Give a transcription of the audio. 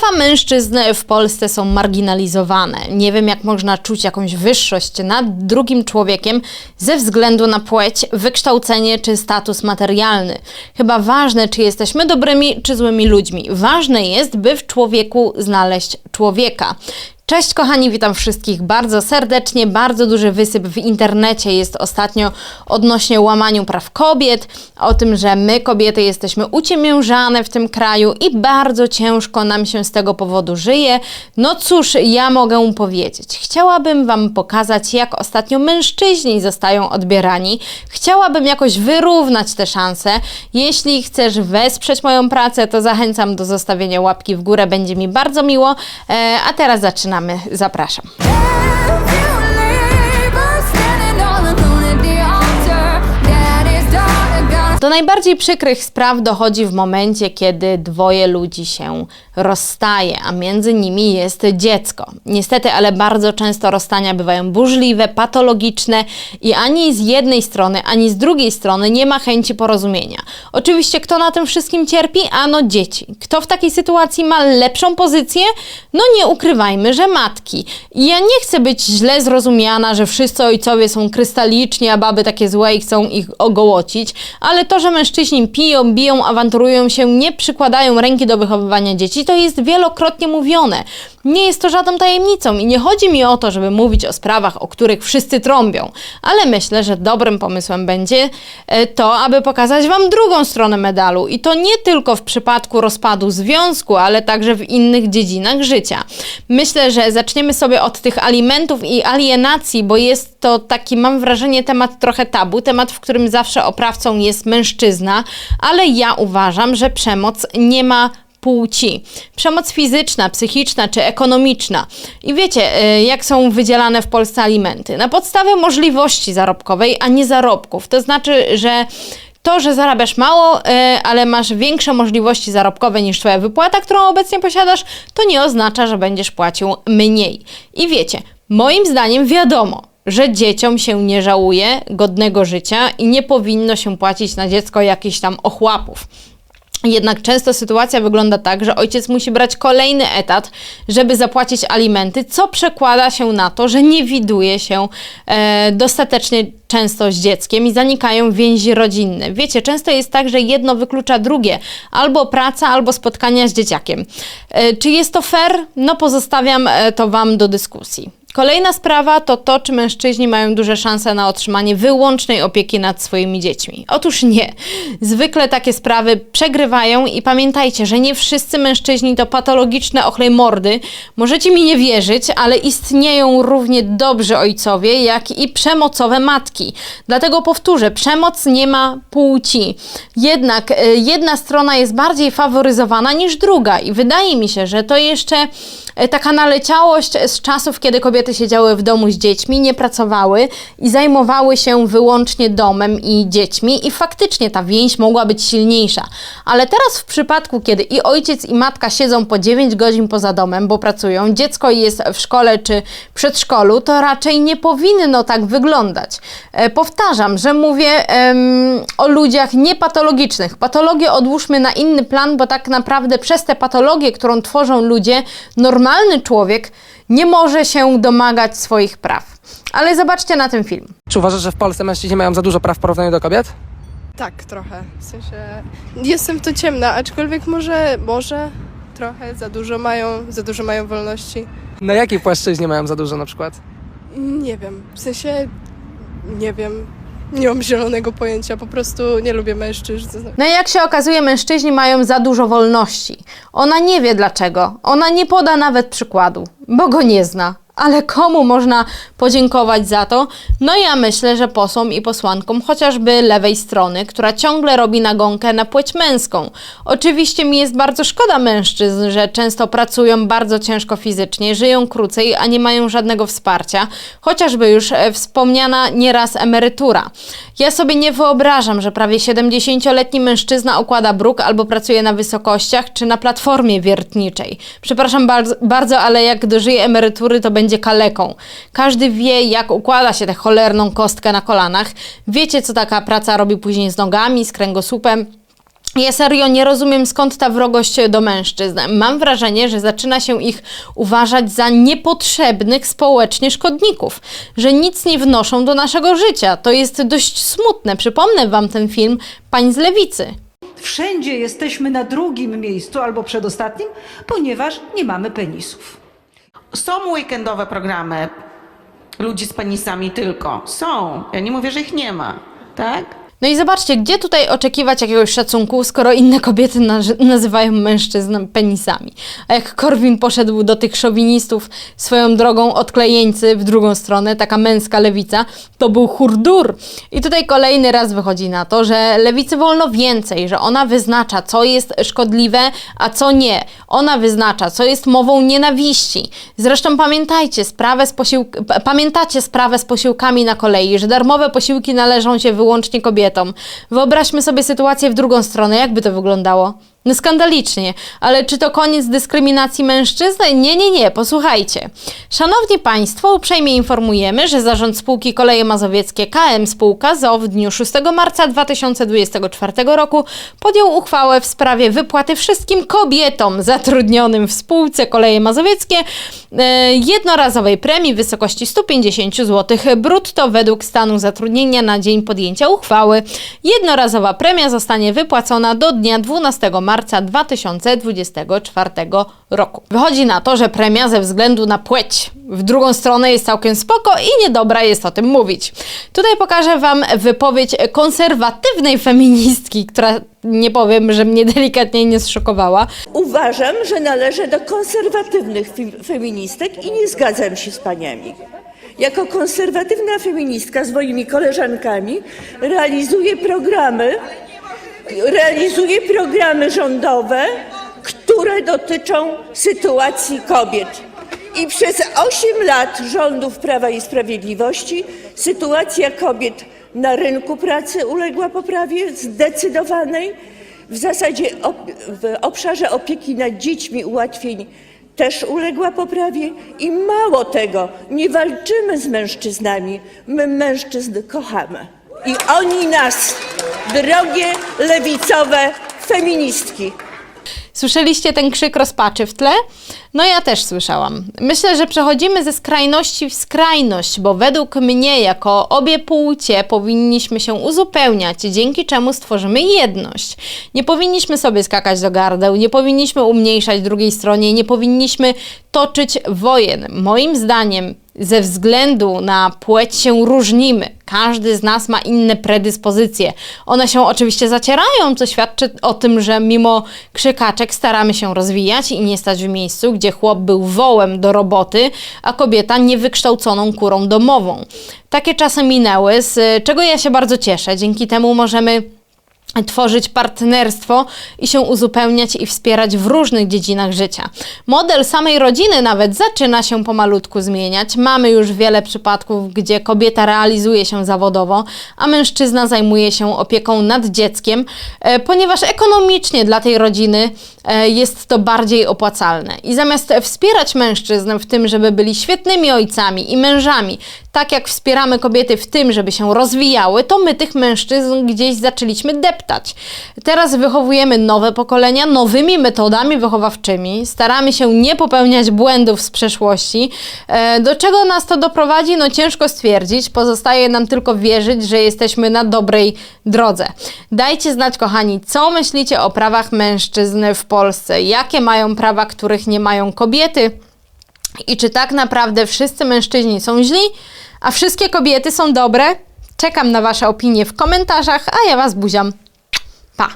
Prawa mężczyzn w Polsce są marginalizowane. Nie wiem, jak można czuć jakąś wyższość nad drugim człowiekiem ze względu na płeć, wykształcenie czy status materialny. Chyba ważne, czy jesteśmy dobrymi czy złymi ludźmi. Ważne jest, by w człowieku znaleźć człowieka. Cześć kochani, witam wszystkich bardzo serdecznie. Bardzo duży wysyp w internecie jest ostatnio odnośnie łamaniu praw kobiet, o tym, że my kobiety jesteśmy uciemiężane w tym kraju i bardzo ciężko nam się z tego powodu żyje. No cóż, ja mogę powiedzieć. Chciałabym Wam pokazać, jak ostatnio mężczyźni zostają odbierani. Chciałabym jakoś wyrównać te szanse. Jeśli chcesz wesprzeć moją pracę, to zachęcam do zostawienia łapki w górę, będzie mi bardzo miło. E, a teraz zaczynamy. Zapraszam. Do najbardziej przykrych spraw dochodzi w momencie, kiedy dwoje ludzi się rozstaje, a między nimi jest dziecko. Niestety, ale bardzo często rozstania bywają burzliwe, patologiczne i ani z jednej strony, ani z drugiej strony nie ma chęci porozumienia. Oczywiście, kto na tym wszystkim cierpi? Ano dzieci. Kto w takiej sytuacji ma lepszą pozycję? No nie ukrywajmy, że matki. I ja nie chcę być źle zrozumiana, że wszyscy ojcowie są krystaliczni, a baby takie złe i chcą ich ogołocić, ale to, że mężczyźni piją, biją, awanturują się, nie przykładają ręki do wychowywania dzieci, to jest wielokrotnie mówione. Nie jest to żadną tajemnicą i nie chodzi mi o to, żeby mówić o sprawach, o których wszyscy trąbią, ale myślę, że dobrym pomysłem będzie e, to, aby pokazać Wam drugą stronę medalu i to nie tylko w przypadku rozpadu związku, ale także w innych dziedzinach życia. Myślę, że zaczniemy sobie od tych alimentów i alienacji, bo jest to taki, mam wrażenie, temat trochę tabu, temat, w którym zawsze oprawcą jest mężczyzna, ale ja uważam, że przemoc nie ma płci. Przemoc fizyczna, psychiczna czy ekonomiczna. I wiecie, y, jak są wydzielane w Polsce alimenty? Na podstawie możliwości zarobkowej, a nie zarobków. To znaczy, że to, że zarabiasz mało, y, ale masz większe możliwości zarobkowe niż Twoja wypłata, którą obecnie posiadasz, to nie oznacza, że będziesz płacił mniej. I wiecie, moim zdaniem wiadomo, że dzieciom się nie żałuje godnego życia i nie powinno się płacić na dziecko jakichś tam ochłapów. Jednak często sytuacja wygląda tak, że ojciec musi brać kolejny etat, żeby zapłacić alimenty, co przekłada się na to, że nie widuje się e, dostatecznie często z dzieckiem i zanikają więzi rodzinne. Wiecie, często jest tak, że jedno wyklucza drugie, albo praca, albo spotkania z dzieciakiem. E, czy jest to fair? No pozostawiam e, to Wam do dyskusji. Kolejna sprawa to to, czy mężczyźni mają duże szanse na otrzymanie wyłącznej opieki nad swoimi dziećmi. Otóż nie. Zwykle takie sprawy przegrywają i pamiętajcie, że nie wszyscy mężczyźni to patologiczne ochlej mordy. Możecie mi nie wierzyć, ale istnieją równie dobrzy ojcowie, jak i przemocowe matki. Dlatego powtórzę, przemoc nie ma płci. Jednak y, jedna strona jest bardziej faworyzowana niż druga i wydaje mi się, że to jeszcze y, taka naleciałość z czasów, kiedy kobiety kobiety siedziały w domu z dziećmi, nie pracowały i zajmowały się wyłącznie domem i dziećmi i faktycznie ta więź mogła być silniejsza. Ale teraz w przypadku, kiedy i ojciec i matka siedzą po 9 godzin poza domem, bo pracują, dziecko jest w szkole czy przedszkolu, to raczej nie powinno tak wyglądać. E, powtarzam, że mówię em, o ludziach niepatologicznych. Patologię odłóżmy na inny plan, bo tak naprawdę przez tę patologię, którą tworzą ludzie, normalny człowiek nie może się domagać swoich praw. Ale zobaczcie na ten film. Czy uważasz, że w Polsce mężczyźni mają za dużo praw w porównaniu do kobiet? Tak, trochę. W sensie jestem to ciemna, aczkolwiek może, może trochę za dużo mają, za dużo mają wolności. Na jakiej płaszczyźnie mają za dużo na przykład? Nie wiem, w sensie nie wiem. Nie mam zielonego pojęcia, po prostu nie lubię mężczyzn. No i jak się okazuje, mężczyźni mają za dużo wolności. Ona nie wie dlaczego. Ona nie poda nawet przykładu, bo go nie zna ale komu można podziękować za to? No ja myślę, że posłom i posłankom chociażby lewej strony, która ciągle robi nagonkę na płeć męską. Oczywiście mi jest bardzo szkoda mężczyzn, że często pracują bardzo ciężko fizycznie, żyją krócej, a nie mają żadnego wsparcia, chociażby już e, wspomniana nieraz emerytura. Ja sobie nie wyobrażam, że prawie 70-letni mężczyzna okłada bruk albo pracuje na wysokościach czy na platformie wiertniczej. Przepraszam bardzo, bardzo ale jak dożyje emerytury, to będzie będzie kaleką. Każdy wie, jak układa się tę cholerną kostkę na kolanach. Wiecie, co taka praca robi później z nogami, z kręgosłupem. Ja serio nie rozumiem skąd ta wrogość do mężczyzn. Mam wrażenie, że zaczyna się ich uważać za niepotrzebnych społecznie szkodników, że nic nie wnoszą do naszego życia. To jest dość smutne. Przypomnę Wam ten film Pań z Lewicy. Wszędzie jesteśmy na drugim miejscu albo przedostatnim, ponieważ nie mamy penisów. Są weekendowe programy ludzi z penisami tylko. Są. Ja nie mówię, że ich nie ma. Tak? No i zobaczcie, gdzie tutaj oczekiwać jakiegoś szacunku, skoro inne kobiety nazywają mężczyzn penisami. A jak Korwin poszedł do tych szowinistów swoją drogą odklejeńcy w drugą stronę, taka męska lewica, to był hurdur. I tutaj kolejny raz wychodzi na to, że lewicy wolno więcej, że ona wyznacza, co jest szkodliwe, a co nie. Ona wyznacza, co jest mową nienawiści. Zresztą pamiętajcie sprawę z posiłk- pamiętacie sprawę z posiłkami na kolei, że darmowe posiłki należą się wyłącznie kobietom. Wyobraźmy sobie sytuację w drugą stronę, jakby to wyglądało. No skandalicznie, ale czy to koniec dyskryminacji mężczyzn? Nie, nie, nie, posłuchajcie. Szanowni Państwo, uprzejmie informujemy, że zarząd spółki Koleje Mazowieckie KM Spółka ZOO w dniu 6 marca 2024 roku podjął uchwałę w sprawie wypłaty wszystkim kobietom zatrudnionym w spółce Koleje Mazowieckie e, jednorazowej premii w wysokości 150 zł brutto według stanu zatrudnienia na dzień podjęcia uchwały. Jednorazowa premia zostanie wypłacona do dnia 12 marca 2024 roku. Wychodzi na to, że premia ze względu na płeć w drugą stronę jest całkiem spoko i niedobra jest o tym mówić. Tutaj pokażę Wam wypowiedź konserwatywnej feministki, która nie powiem, że mnie delikatnie nie zszokowała. Uważam, że należę do konserwatywnych feministek i nie zgadzam się z paniami. Jako konserwatywna feministka z moimi koleżankami realizuję programy, realizuję programy rządowe, które dotyczą sytuacji kobiet. I przez 8 lat rządów Prawa i Sprawiedliwości sytuacja kobiet na rynku pracy uległa poprawie zdecydowanej. W zasadzie w obszarze opieki nad dziećmi ułatwień też uległa poprawie i mało tego, nie walczymy z mężczyznami, my mężczyzn kochamy. I oni nas, drogie lewicowe feministki. Słyszeliście ten krzyk rozpaczy w tle? No ja też słyszałam. Myślę, że przechodzimy ze skrajności w skrajność, bo według mnie, jako obie płcie, powinniśmy się uzupełniać, dzięki czemu stworzymy jedność. Nie powinniśmy sobie skakać do gardeł, nie powinniśmy umniejszać drugiej stronie, nie powinniśmy toczyć wojen. Moim zdaniem, ze względu na płeć się różnimy. Każdy z nas ma inne predyspozycje. One się oczywiście zacierają, co świadczy o tym, że mimo krzykaczek staramy się rozwijać i nie stać w miejscu, gdzie chłop był wołem do roboty, a kobieta niewykształconą kurą domową. Takie czasy minęły, z czego ja się bardzo cieszę. Dzięki temu możemy tworzyć partnerstwo i się uzupełniać i wspierać w różnych dziedzinach życia. Model samej rodziny nawet zaczyna się pomalutku zmieniać. Mamy już wiele przypadków, gdzie kobieta realizuje się zawodowo, a mężczyzna zajmuje się opieką nad dzieckiem, e, ponieważ ekonomicznie dla tej rodziny jest to bardziej opłacalne. I zamiast wspierać mężczyzn w tym, żeby byli świetnymi ojcami i mężami, tak jak wspieramy kobiety w tym, żeby się rozwijały, to my tych mężczyzn gdzieś zaczęliśmy deptać. Teraz wychowujemy nowe pokolenia nowymi metodami wychowawczymi, staramy się nie popełniać błędów z przeszłości. E, Do czego nas to doprowadzi? No ciężko stwierdzić. Pozostaje nam tylko wierzyć, że jesteśmy na dobrej drodze. Dajcie znać, kochani, co myślicie o prawach mężczyzn w Polsce? Jakie mają prawa, których nie mają kobiety? I czy tak naprawdę wszyscy mężczyźni są źli, a wszystkie kobiety są dobre? Czekam na Wasze opinie w komentarzach, a ja Was buziam. Pa!